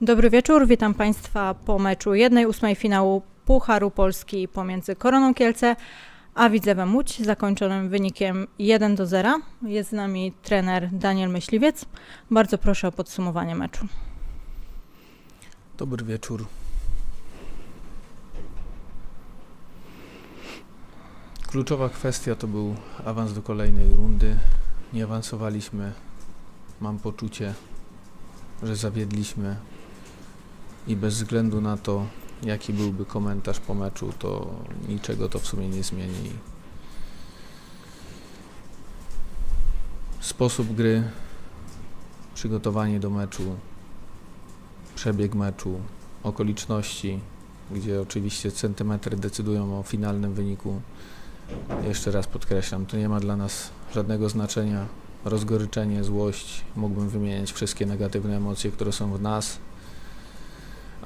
Dobry wieczór, witam Państwa po meczu 1-8 finału Pucharu Polski pomiędzy Koroną Kielce a Widzewem Łódź, zakończonym wynikiem 1 do 0. Jest z nami trener Daniel Myśliwiec. Bardzo proszę o podsumowanie meczu. Dobry wieczór. Kluczowa kwestia to był awans do kolejnej rundy. Nie awansowaliśmy. Mam poczucie, że zawiedliśmy i bez względu na to, jaki byłby komentarz po meczu, to niczego to w sumie nie zmieni. Sposób gry, przygotowanie do meczu, przebieg meczu, okoliczności, gdzie oczywiście centymetry decydują o finalnym wyniku. Jeszcze raz podkreślam, to nie ma dla nas żadnego znaczenia. Rozgoryczenie, złość, mógłbym wymieniać wszystkie negatywne emocje, które są w nas,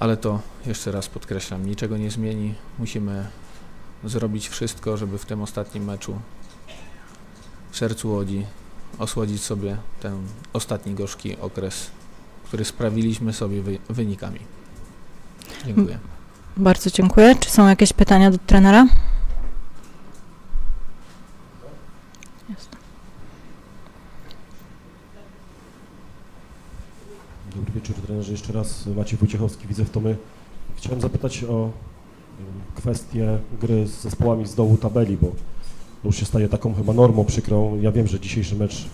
ale to jeszcze raz podkreślam, niczego nie zmieni. Musimy zrobić wszystko, żeby w tym ostatnim meczu w sercu Łodzi osłodzić sobie ten ostatni gorzki okres który sprawiliśmy sobie wy, wynikami. Dziękuję. Bardzo dziękuję. Czy są jakieś pytania do trenera? Jest. Dobry wieczór jeszcze raz Maciej Wojciechowski, widzę w Tomy. Chciałem zapytać o kwestię gry z zespołami z dołu tabeli, bo to już się staje taką chyba normą przykrą. Ja wiem, że dzisiejszy mecz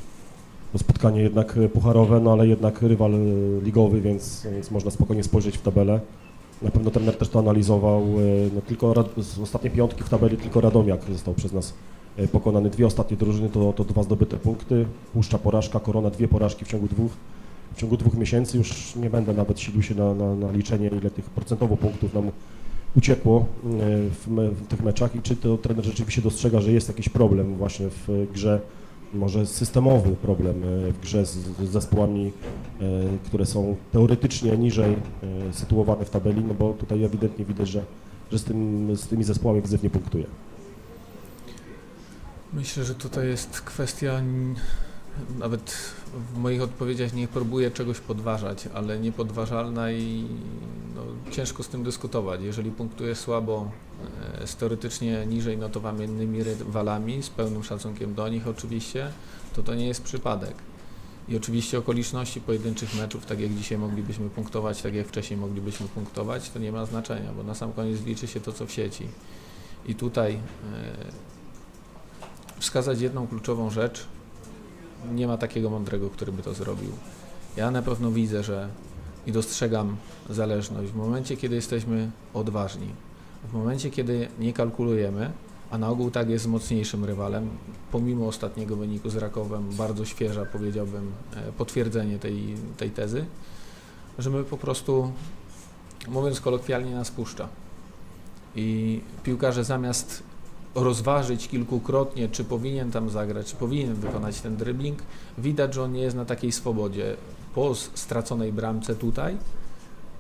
to spotkanie jednak y, pucharowe, no ale jednak rywal y, ligowy, więc, więc można spokojnie spojrzeć w tabelę. Na pewno trener też to analizował. y, No tylko z ostatniej piątki w tabeli tylko Radomiak został przez nas pokonany. Dwie ostatnie drużyny to, to dwa zdobyte punkty. Puszcza porażka, Korona dwie porażki w ciągu dwóch w ciągu dwóch miesięcy już nie będę nawet silił się na, na, na liczenie, ile tych procentowo punktów nam uciekło e, w, me, w tych meczach i czy to trener rzeczywiście dostrzega, że jest jakiś problem właśnie w grze, może systemowy problem e, w grze z, z zespołami, e, które są teoretycznie niżej sytuowane w tabeli, no bo tutaj ewidentnie widać, że, że z, tym, z tymi zespołami Widzew nie punktuje. Myślę, że tutaj jest kwestia, nawet w moich odpowiedziach nie próbuję czegoś podważać, ale niepodważalna i no, ciężko z tym dyskutować. Jeżeli punktuje słabo z teoretycznie niżej notowanymi rywalami, z pełnym szacunkiem do nich oczywiście, to to nie jest przypadek. I oczywiście okoliczności pojedynczych meczów, tak jak dzisiaj moglibyśmy punktować, tak jak wcześniej moglibyśmy punktować, to nie ma znaczenia, bo na sam koniec liczy się to, co w sieci. I tutaj e, wskazać jedną kluczową rzecz, nie ma takiego mądrego, który by to zrobił. Ja na pewno widzę, że i dostrzegam zależność w momencie, kiedy jesteśmy odważni, w momencie, kiedy nie kalkulujemy, a na ogół tak jest z mocniejszym rywalem, pomimo ostatniego wyniku z Rakowem, bardzo świeża, powiedziałbym, e, potwierdzenie tej, tej tezy, że my po prostu, mówiąc kolokwialnie, nas puszcza. I piłkarze zamiast rozważyć kilkukrotnie, czy powinien tam zagrać, czy powinien wykonać ten dribbling, widać, że on nie jest na takiej swobodzie. Po straconej bramce tutaj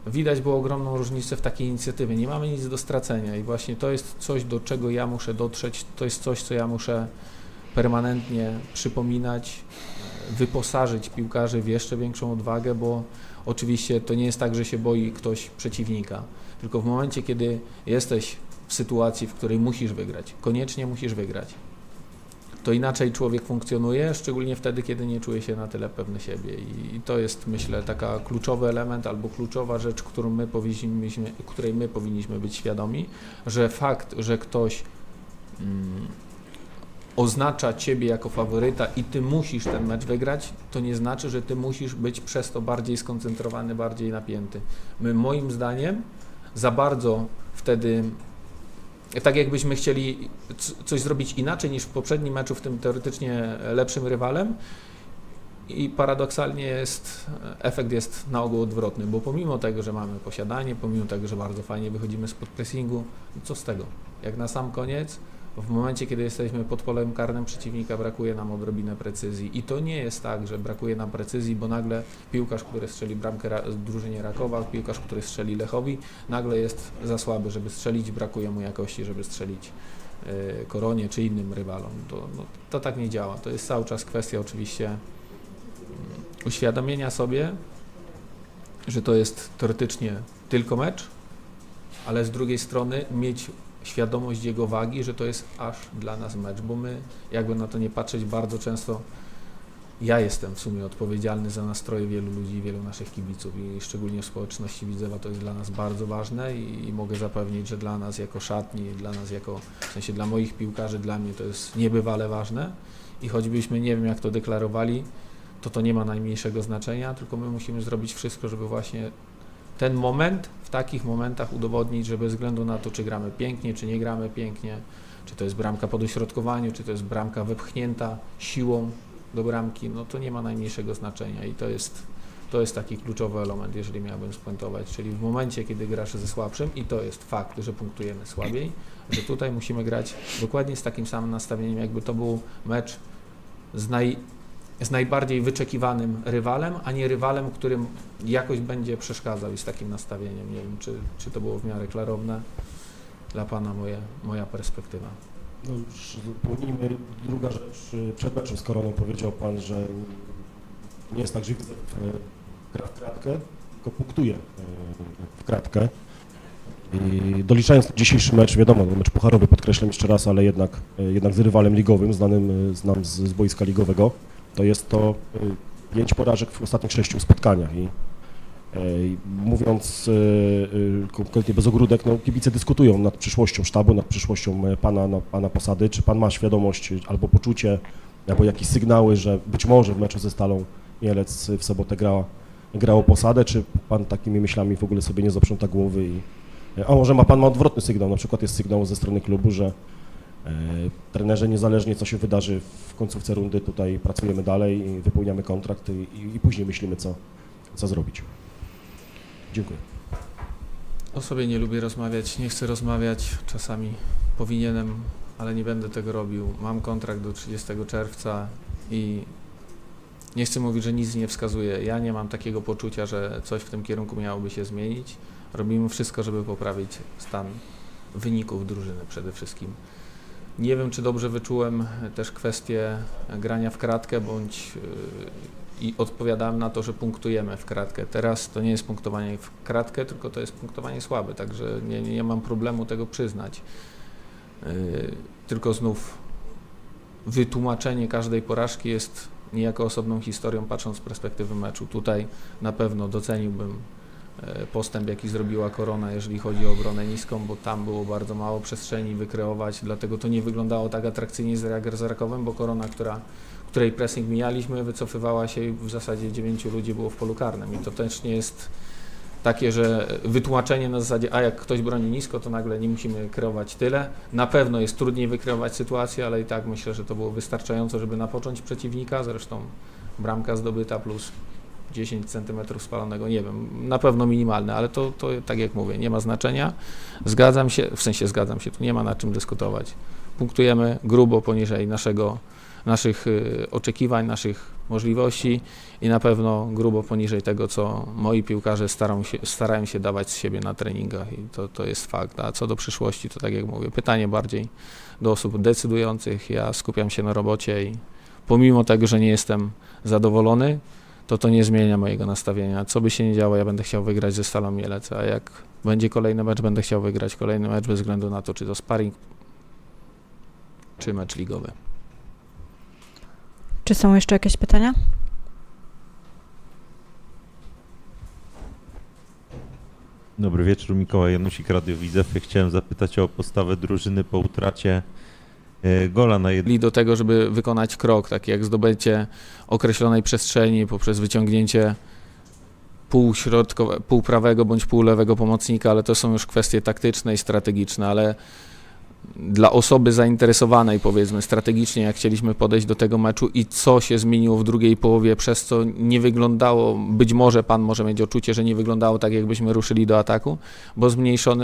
widać było ogromną różnicę w takiej inicjatywie. Nie mamy nic do stracenia i właśnie to jest coś, do czego ja muszę dotrzeć, to jest coś, co ja muszę permanentnie przypominać, wyposażyć piłkarzy w jeszcze większą odwagę, bo oczywiście to nie jest tak, że się boi ktoś przeciwnika, tylko w momencie, kiedy jesteś w sytuacji, w której musisz wygrać, koniecznie musisz wygrać, to inaczej człowiek funkcjonuje, szczególnie wtedy, kiedy nie czuje się na tyle pewny siebie. I to jest, myślę, taka kluczowy element albo kluczowa rzecz, którą my powinniśmy, której my powinniśmy być świadomi, że fakt, że ktoś mm, oznacza ciebie jako faworyta i ty musisz ten mecz wygrać, to nie znaczy, że ty musisz być przez to bardziej skoncentrowany, bardziej napięty. My moim zdaniem za bardzo wtedy tak jakbyśmy chcieli coś zrobić inaczej niż w poprzednim meczu, w tym teoretycznie lepszym rywalem. I paradoksalnie jest, efekt jest na ogół odwrotny, bo pomimo tego, że mamy posiadanie, pomimo tego, że bardzo fajnie wychodzimy spod pressingu, no co z tego? Jak na sam koniec, w momencie, kiedy jesteśmy pod polem karnym przeciwnika, brakuje nam odrobinę precyzji. I to nie jest tak, że brakuje nam precyzji, bo nagle piłkarz, który strzeli bramkę ra- drużynie Rakowa, piłkarz, który strzeli Lechowi, nagle jest za słaby, żeby strzelić, brakuje mu jakości, żeby strzelić y, Koronie czy innym rywalom. To, no, to tak nie działa. To jest cały czas kwestia oczywiście mm, uświadomienia sobie, że to jest teoretycznie tylko mecz, ale z drugiej strony mieć świadomość jego wagi, że to jest aż dla nas mecz, bo my, jakby na to nie patrzeć, bardzo często ja jestem w sumie odpowiedzialny za nastroje wielu ludzi, wielu naszych kibiców i szczególnie w społeczności Widzewa to jest dla nas bardzo ważne i, i mogę zapewnić, że dla nas jako szatni, dla nas jako, w sensie dla moich piłkarzy, dla mnie to jest niebywale ważne. I choćbyśmy nie wiem jak to deklarowali, to to nie ma najmniejszego znaczenia, tylko my musimy zrobić wszystko, żeby właśnie ten moment w takich momentach udowodnić, że bez względu na to, czy gramy pięknie, czy nie gramy pięknie, czy to jest bramka po dośrodkowaniu, czy to jest bramka wepchnięta siłą do bramki, no to nie ma najmniejszego znaczenia i to jest, to jest taki kluczowy element, jeżeli miałbym spuentować, czyli w momencie, kiedy grasz ze słabszym i to jest fakt, że punktujemy słabiej, że tutaj musimy grać dokładnie z takim samym nastawieniem, jakby to był mecz z, naj, z najbardziej wyczekiwanym rywalem, a nie rywalem, którym jakoś będzie przeszkadzał i z takim nastawieniem. Nie wiem, czy, czy to było w miarę klarowne dla Pana moje, moja perspektywa. No już pełnijmy. Druga rzecz, y, przed meczem z Koroną powiedział Pan, że nie jest tak, że gra w kratkę, tylko punktuje y, w kratkę. I doliczając dzisiejszy mecz, wiadomo, no mecz pucharowy podkreślam jeszcze raz, ale jednak, y, jednak z rywalem ligowym, znanym y, znam z, z boiska ligowego, to jest to y, pięć porażek w ostatnich sześciu spotkaniach i y, mówiąc y, y, konkretnie bez ogródek, no kibice dyskutują nad przyszłością sztabu, nad przyszłością e, pana, no, pana posady, czy pan ma świadomość y, albo poczucie, albo jakieś sygnały, że być może w meczu ze Stalą Mielec w sobotę gra, grało posadę, czy pan takimi myślami w ogóle sobie nie zaprząta głowy i a może ma pan ma odwrotny sygnał, na przykład jest sygnał ze strony klubu, że e, trenerze niezależnie co się wydarzy w końcówce rundy, tutaj pracujemy dalej wypełniamy kontrakt i, i, i później myślimy co, co zrobić. Dziękuję. O sobie nie lubię rozmawiać, nie chcę rozmawiać, czasami powinienem, ale nie będę tego robił. Mam kontrakt do 30 czerwca i nie chcę mówić, że nic nie wskazuje. Ja nie mam takiego poczucia, że coś w tym kierunku miałoby się zmienić. Robimy wszystko, żeby poprawić stan wyników drużyny przede wszystkim. Nie wiem, czy dobrze wyczułem też kwestię grania w kratkę, bądź yy, i odpowiadałem na to, że punktujemy w kratkę. Teraz to nie jest punktowanie w kratkę, tylko to jest punktowanie słabe, także nie, nie mam problemu tego przyznać. Yy, tylko znów wytłumaczenie każdej porażki jest niejako osobną historią, patrząc z perspektywy meczu. Tutaj na pewno doceniłbym postęp, jaki zrobiła Korona, jeżeli chodzi o obronę niską, bo tam było bardzo mało przestrzeni wykreować, dlatego to nie wyglądało tak atrakcyjnie z z Rakowem, bo Korona, która, której pressing mijaliśmy, wycofywała się i w zasadzie dziewięciu ludzi było w polu karnym i to też nie jest takie, że wytłumaczenie na zasadzie, a jak ktoś broni nisko, to nagle nie musimy kreować tyle. Na pewno jest trudniej wykreować sytuację, ale i tak myślę, że to było wystarczająco, żeby napocząć przeciwnika. Zresztą bramka zdobyta plus 10 cm spalonego, nie wiem, na pewno minimalne, ale to, to tak jak mówię, nie ma znaczenia. Zgadzam się, w sensie zgadzam się, tu nie ma nad czym dyskutować. Punktujemy grubo poniżej naszego, naszych y, oczekiwań, naszych możliwości i na pewno grubo poniżej tego, co moi piłkarze starą się, starają się dawać z siebie na treningach i to, to jest fakt. A co do przyszłości, to tak jak mówię, pytanie bardziej do osób decydujących. Ja skupiam się na robocie i pomimo tego, że nie jestem zadowolony, to to nie zmienia mojego nastawienia. Co by się nie działo, ja będę chciał wygrać ze Stalą Mielec, a jak będzie kolejny mecz, będę chciał wygrać kolejny mecz bez względu na to, czy to sparring, czy mecz ligowy. Czy są jeszcze jakieś pytania? Dobry wieczór, Mikołaj Janusik, Radio Widzew. Chciałem zapytać o postawę drużyny po utracie gola na jednym do tego, żeby wykonać krok, taki jak zdobycie określonej przestrzeni poprzez wyciągnięcie półprawego bądź półlewego pomocnika, ale to są już kwestie taktyczne i strategiczne, ale dla osoby zainteresowanej, powiedzmy, strategicznie, jak chcieliśmy podejść do tego meczu i co się zmieniło w drugiej połowie, przez co nie wyglądało, być może pan może mieć odczucie, że nie wyglądało tak, jakbyśmy ruszyli do ataku, bo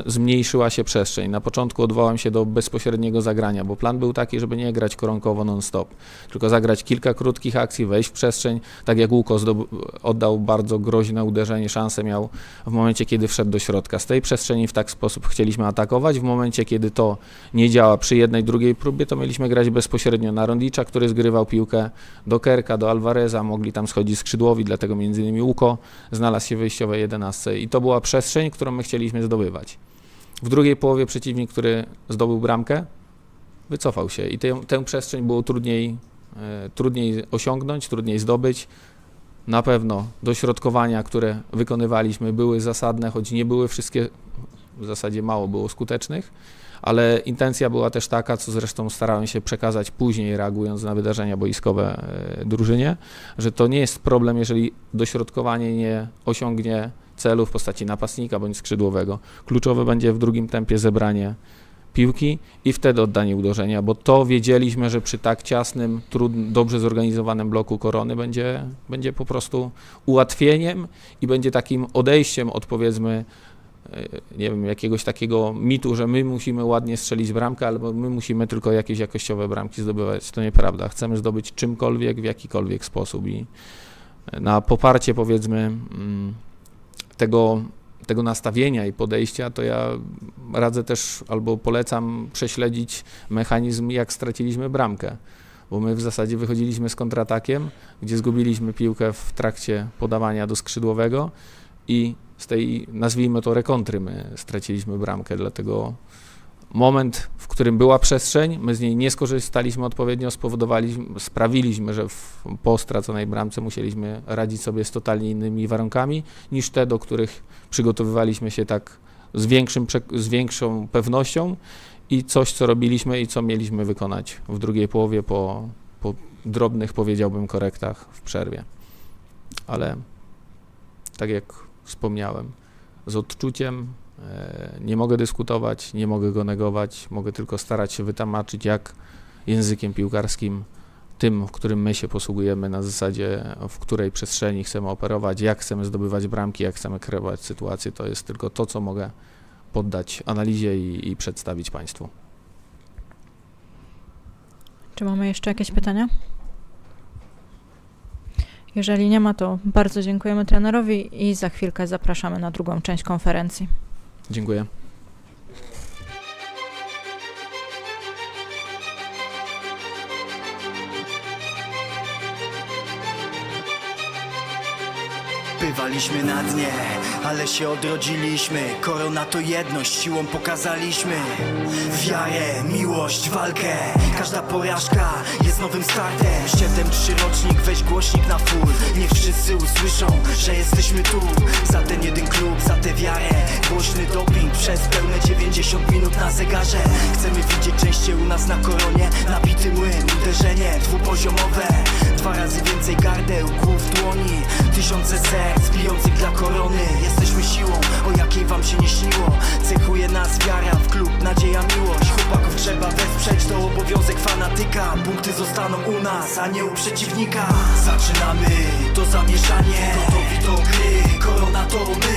zmniejszyła się przestrzeń. Na początku odwołam się do bezpośredniego zagrania, bo plan był taki, żeby nie grać koronkowo non-stop, tylko zagrać kilka krótkich akcji, wejść w przestrzeń, tak jak Łuko zdob- oddał bardzo groźne uderzenie, szansę miał w momencie, kiedy wszedł do środka. Z tej przestrzeni w tak sposób chcieliśmy atakować, w momencie, kiedy to nie działa przy jednej, drugiej próbie, to mieliśmy grać bezpośrednio na Rondicza, który zgrywał piłkę do Kerka, do Alvareza, mogli tam schodzić skrzydłowi, dlatego między innymi Łuko znalazł się w wyjściowej 11 i to była przestrzeń, którą my chcieliśmy zdobywać. W drugiej połowie przeciwnik, który zdobył bramkę, wycofał się i tę, tę przestrzeń było trudniej, e, trudniej osiągnąć, trudniej zdobyć. Na pewno dośrodkowania, które wykonywaliśmy, były zasadne, choć nie były wszystkie, w zasadzie mało było skutecznych, ale intencja była też taka, co zresztą starałem się przekazać później, reagując na wydarzenia boiskowe e, drużynie, że to nie jest problem, jeżeli dośrodkowanie nie osiągnie celu w postaci napastnika bądź skrzydłowego. Kluczowe będzie w drugim tempie zebranie piłki i wtedy oddanie uderzenia, bo to wiedzieliśmy, że przy tak ciasnym, trud, dobrze zorganizowanym bloku korony będzie, będzie po prostu ułatwieniem i będzie takim odejściem od powiedzmy nie wiem, jakiegoś takiego mitu, że my musimy ładnie strzelić bramkę, albo my musimy tylko jakieś jakościowe bramki zdobywać. To nieprawda. Chcemy zdobyć czymkolwiek, w jakikolwiek sposób i na poparcie powiedzmy mm, tego, tego nastawienia i podejścia, to ja radzę też albo polecam prześledzić mechanizm, jak straciliśmy bramkę. Bo my w zasadzie wychodziliśmy z kontratakiem, gdzie zgubiliśmy piłkę w trakcie podawania do skrzydłowego i z tej, nazwijmy to, rekontry my straciliśmy bramkę. Dlatego moment, w którym była przestrzeń, my z niej nie skorzystaliśmy odpowiednio, spowodowaliśmy, sprawiliśmy, że w, po straconej bramce musieliśmy radzić sobie z totalnie innymi warunkami niż te, do których przygotowywaliśmy się tak z, większym, z większą pewnością i coś, co robiliśmy i co mieliśmy wykonać w drugiej połowie po, po drobnych, powiedziałbym, korektach w przerwie. Ale tak jak wspomniałem, z odczuciem e, nie mogę dyskutować, nie mogę go negować, mogę tylko starać się wytłumaczyć, jak językiem piłkarskim, tym, którym my się posługujemy, na zasadzie, w której przestrzeni chcemy operować, jak chcemy zdobywać bramki, jak chcemy kreować sytuację, to jest tylko to, co mogę poddać analizie i, i przedstawić Państwu. Czy mamy jeszcze jakieś pytania? Jeżeli nie ma, to bardzo dziękujemy trenerowi i za chwilkę zapraszamy na drugą część konferencji. Dziękuję. Bywaliśmy na dnie, ale się odrodziliśmy. Korona to jedność, siłą pokazaliśmy. Wiarę, miłość, walkę. Każda porażka jest nowym startem. 7-3 rocznik, weź głośnik na full. Niech wszyscy usłyszą, że jesteśmy tu. Za ten jeden klub, za tę wiarę. Głośny doping przez pełne 90 minut na zegarze. Chcemy widzieć częściej u nas na koronie. Nabity młyn, uderzenie dwupoziomowe. Dwa razy więcej gardeł, głów, dłoni. Tysiące serc bijących dla korony. Jesteśmy siłą, o jakiej wam się nie śniło. Cechuje nas wiara w klub, nadzieja, miłość. Chłopaków trzeba wesprzeć, to obowiązek fanatyka. Punkty zostaną u nas, a nie u przeciwnika. Zaczynamy to zamieszanie. Gotowi do gry, korona to my.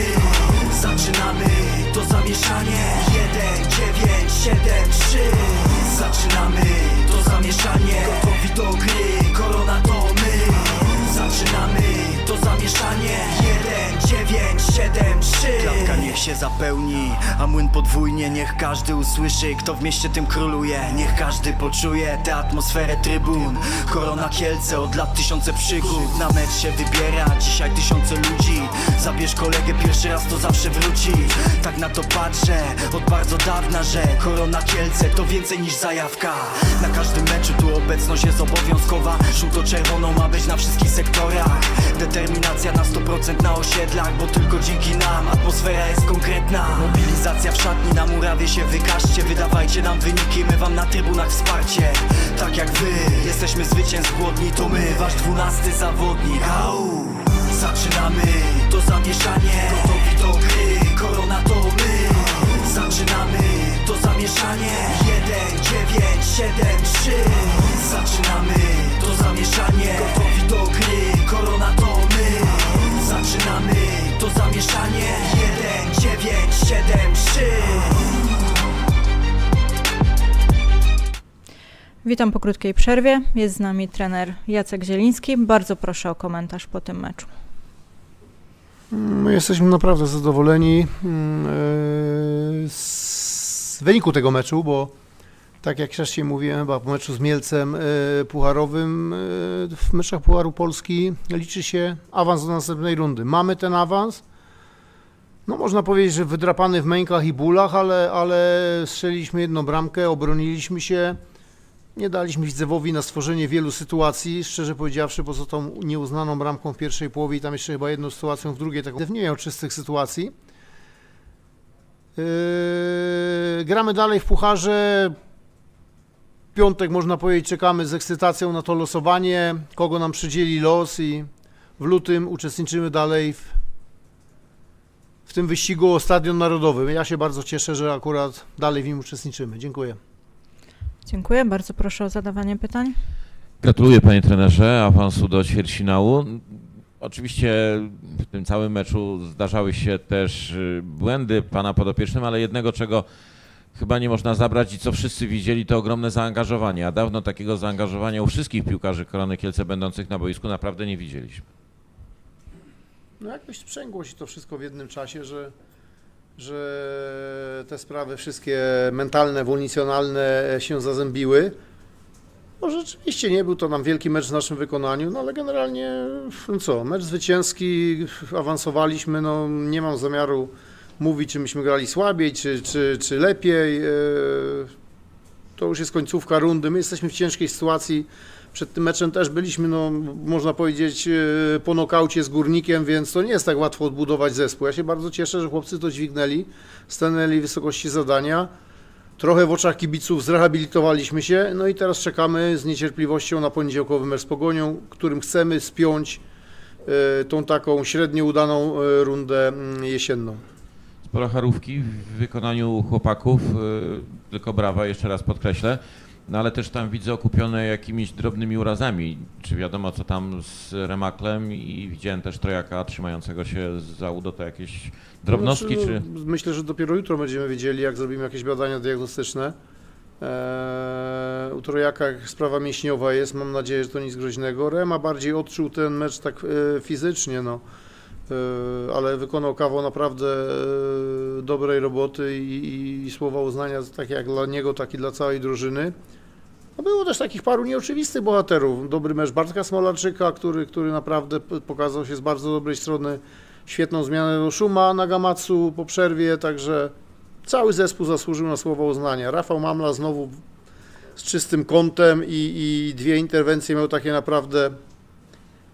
Zaczynamy to zamieszanie. 1, 9, 7, 3 Zaczynamy to zamieszanie. Gotowi do gry, korona to my. Zaczynamy to zamieszanie. 1, 9, 7, 3 Klatka niech się zapełni, a młyn podwójnie Niech każdy usłyszy, kto w mieście tym króluje. Niech każdy poczuje tę atmosferę trybun. Korona Kielce, od lat tysiące przygód. Na mecz się wybiera, dzisiaj tysiące ludzi. Zabierz kolegę, pierwszy raz to zawsze wróci. Tak na to patrzę, od bardzo dawna, że Korona Kielce to więcej niż zajawka. Na każdym meczu tu obecność jest obowiązkowa. Żółto-czerwoną ma być na wszystkich sektorach. Determinacja na 100% na osiedlach Bo tylko dzięki nam atmosfera jest konkretna. Mobilizacja w szatni na murawie się wykażcie. Wydawajcie nam wyniki, my wam na trybunach wsparcie. Tak jak wy, jesteśmy zwycięstw głodni To my, wasz dwunasty zawodnik. Au! Zaczynamy to zamieszanie. Gotowi do gry, korona to my. Zaczynamy to zamieszanie. 1, 9, 7, Witam po krótkiej przerwie. Jest z nami trener Jacek Zieliński. Bardzo proszę o komentarz po tym meczu. My jesteśmy naprawdę zadowoleni mm, e, z wyniku tego meczu, bo Tak jak wcześniej mówiłem, chyba po meczu z Mielcem e, pucharowym, e, w meczach Pucharu Polski liczy się awans do następnej rundy. Mamy ten awans. No można powiedzieć, że wydrapany w mękach i bólach, ale, ale strzeliliśmy jedną bramkę, obroniliśmy się. Nie daliśmy Widzewowi na stworzenie wielu sytuacji, szczerze powiedziawszy, poza tą nieuznaną bramką w pierwszej połowie i tam jeszcze chyba jedną sytuacją w drugiej, taką nie miał czystych sytuacji. Yy, gramy dalej w pucharze. Piątek można powiedzieć, czekamy z ekscytacją na to losowanie, kogo nam przydzieli los i w lutym uczestniczymy dalej w, w tym wyścigu o Stadion Narodowy. Ja się bardzo cieszę, że akurat dalej w nim uczestniczymy. Dziękuję. Dziękuję. Bardzo proszę o zadawanie pytań. Gratuluję panie trenerze awansu do ćwierćfinału. Oczywiście w tym całym meczu zdarzały się też y, błędy pana podopiecznym, ale jednego czego chyba nie można zabrać i co wszyscy widzieli to ogromne zaangażowanie, a dawno takiego zaangażowania u wszystkich piłkarzy Korony Kielce będących na boisku naprawdę nie widzieliśmy. No jakoś sprzęgło się to wszystko w jednym czasie, że, że te sprawy wszystkie mentalne, wolicjonalne się zazębiły. Może rzeczywiście nie był to nam wielki mecz w naszym wykonaniu, no ale generalnie no co, mecz zwycięski, awansowaliśmy, no nie mam zamiaru mówić, czy myśmy grali słabiej, czy, czy, czy lepiej. e, To już jest końcówka rundy, my jesteśmy w ciężkiej sytuacji. Przed tym meczem też byliśmy, no, można powiedzieć, e, po nokaucie z górnikiem, więc to nie jest tak łatwo odbudować zespół. Ja się bardzo cieszę, że chłopcy to dźwignęli, stanęli wysokości zadania. Trochę w oczach kibiców zrehabilitowaliśmy się, no i teraz czekamy z niecierpliwością na poniedziałkowy mecz z Pogonią, którym chcemy spiąć e, tą taką średnio udaną e, rundę mm, jesienną. Sporo charówki w wykonaniu chłopaków, tylko brawa, jeszcze raz podkreślę. No ale też tam widzę okupione jakimiś drobnymi urazami. Czy wiadomo co tam z remaklem i widziałem też trojaka trzymającego się za udo, to jakieś drobnostki, Znaczy, czy... no, Myślę, że dopiero jutro będziemy wiedzieli, jak zrobimy jakieś badania diagnostyczne. Eee, u Trojaka jak sprawa mięśniowa jest, mam nadzieję, że to nic groźnego. Rema bardziej odczuł ten mecz tak e, fizycznie, no. E, ale wykonał kawał naprawdę e, dobrej roboty i, i, słowa uznania, tak jak dla niego, tak i dla całej drużyny. No było też takich paru nieoczywistych bohaterów. Dobry mecz Bartka Smolarczyka, który, który naprawdę pokazał się z bardzo dobrej strony. Świetną zmianę Szuma na Gamatsu po przerwie, także cały zespół zasłużył na słowa uznania. Rafał Mamla znowu z czystym kątem i, i dwie interwencje miał takie naprawdę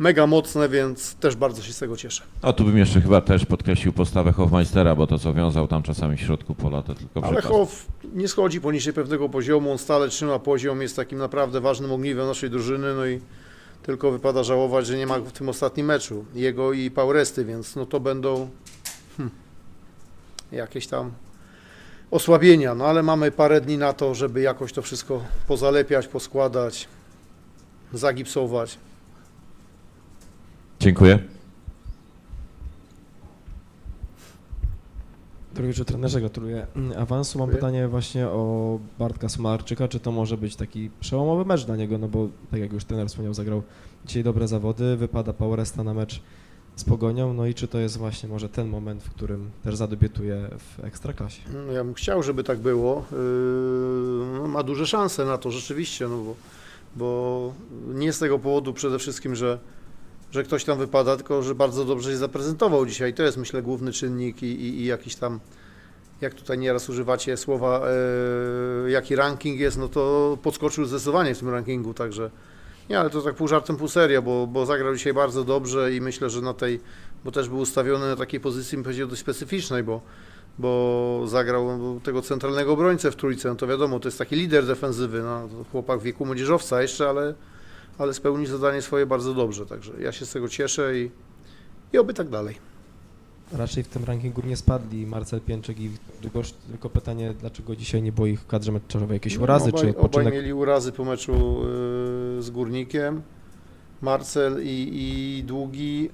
mega mocne, więc też bardzo się z tego cieszę. O, tu bym jeszcze chyba też podkreślił postawę Hofmeistera, bo to co wiązał tam czasami w środku pola, to tylko Ale przekaz. Hoff nie schodzi poniżej pewnego poziomu, on stale trzyma poziom, jest takim naprawdę ważnym ogniwem naszej drużyny, no i tylko wypada żałować, że nie ma w tym ostatnim meczu, jego i Pauresty, więc no to będą hmm, jakieś tam osłabienia, no ale mamy parę dni na to, żeby jakoś to wszystko pozalepiać, poskładać, zagipsować. Dziękuję. Dobry wieczór trenerze, gratuluję mm, awansu. Mam Dziękuję. pytanie właśnie o Bartka Smarczyka, czy to może być taki przełomowy mecz dla niego, no bo tak jak już trener wspomniał, zagrał dzisiaj dobre zawody, wypada Poweresta na mecz z Pogonią, no i czy to jest właśnie może ten moment, w którym też zadebiutuje w Ekstraklasie? No, ja bym chciał, żeby tak było. Yy, no, ma duże szanse na to rzeczywiście, no bo, bo nie z tego powodu przede wszystkim, że, że ktoś tam wypada, tylko że bardzo dobrze się zaprezentował dzisiaj. To jest myślę główny czynnik i, i, i jakiś tam, jak tutaj nieraz używacie słowa, yy, jaki ranking jest, no to podskoczył zdecydowanie w tym rankingu, także nie, ale to tak pół żartem, pół serio, bo, bo zagrał dzisiaj bardzo dobrze i myślę, że na tej, bo też był ustawiony na takiej pozycji, bym powiedział, dość specyficznej, bo bo zagrał tego centralnego obrońcę w trójce, no to wiadomo, to jest taki lider defensywy, no, chłopak w wieku młodzieżowca jeszcze, ale, ale spełnił zadanie swoje bardzo dobrze, także ja się z tego cieszę i, i oby tak dalej. Raczej w tym rankingu nie spadli Marcel Pięczek i Długosz, tylko pytanie, dlaczego dzisiaj nie było ich w kadrze meczowej, jakieś No, urazy, obaj, czy Obaj mieli urazy po meczu y, z Górnikiem, Marcel i, i Długi,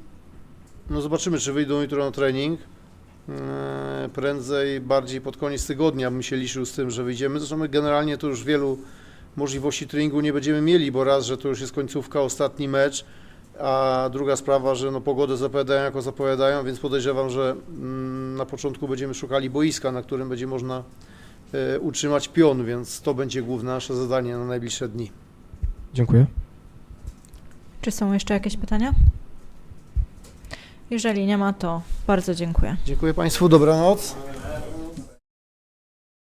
no zobaczymy, czy wyjdą jutro na trening. E, Prędzej, bardziej pod koniec tygodnia bym się liczył z tym, że wyjdziemy. Zresztą my generalnie to już wielu możliwości treningu nie będziemy mieli, bo raz, że to już jest końcówka, ostatni mecz, a druga sprawa, że no pogodę zapowiadają jako zapowiadają, więc podejrzewam, że mm, na początku będziemy szukali boiska, na którym będzie można e, utrzymać pion, więc to będzie główne nasze zadanie na najbliższe dni. Dziękuję. Czy są jeszcze jakieś pytania? Jeżeli nie ma, to bardzo dziękuję. Dziękuję Państwu, dobranoc.